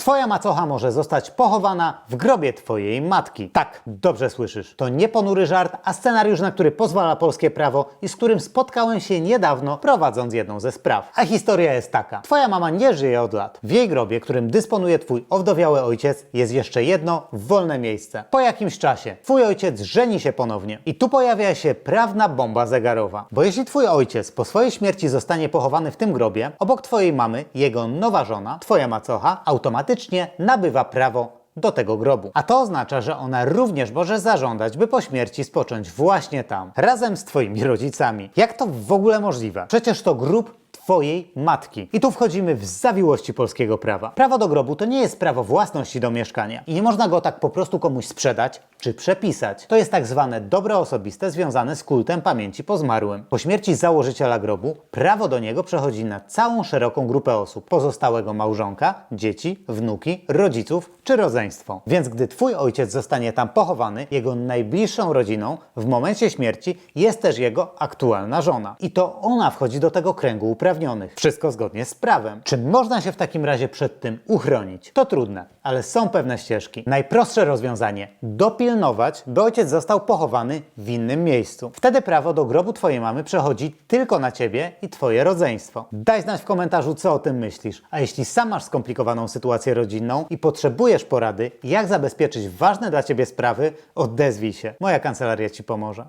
Twoja macocha może zostać pochowana w grobie twojej matki. Tak, dobrze słyszysz. To nie ponury żart, a scenariusz, na który pozwala polskie prawo i z którym spotkałem się niedawno, prowadząc jedną ze spraw. A historia jest taka. Twoja mama nie żyje od lat. W jej grobie, którym dysponuje twój owdowiały ojciec, jest jeszcze jedno wolne miejsce. Po jakimś czasie twój ojciec żeni się ponownie. I tu pojawia się prawna bomba zegarowa. Bo jeśli twój ojciec po swojej śmierci zostanie pochowany w tym grobie, obok twojej mamy, jego nowa żona, twoja macocha, automatycznie nabywa prawo do tego grobu. A to oznacza, że ona również może zażądać, by po śmierci spocząć właśnie tam, razem z twoimi rodzicami. Jak to w ogóle możliwe? Przecież to grób Twojej matki. I tu wchodzimy w zawiłości polskiego prawa. Prawo do grobu to nie jest prawo własności do mieszkania i nie można go tak po prostu komuś sprzedać czy przepisać. To jest tak zwane dobro osobiste związane z kultem pamięci po zmarłym. Po śmierci założyciela grobu prawo do niego przechodzi na całą szeroką grupę osób, pozostałego małżonka, dzieci, wnuki, rodziców czy rodzeństwo. Więc gdy twój ojciec zostanie tam pochowany, jego najbliższą rodziną w momencie śmierci jest też jego aktualna żona. I to ona wchodzi do tego kręgu uprawnionych. Wszystko zgodnie z prawem. Czy można się w takim razie przed tym uchronić? To trudne, ale są pewne ścieżki. Najprostsze rozwiązanie dopilnować, by ojciec został pochowany w innym miejscu. Wtedy prawo do grobu twojej mamy przechodzi tylko na ciebie i twoje rodzeństwo. Daj znać w komentarzu, co o tym myślisz. A jeśli sam masz skomplikowaną sytuację rodzinną i potrzebujesz porady, jak zabezpieczyć ważne dla ciebie sprawy, odezwij się. Moja kancelaria ci pomoże.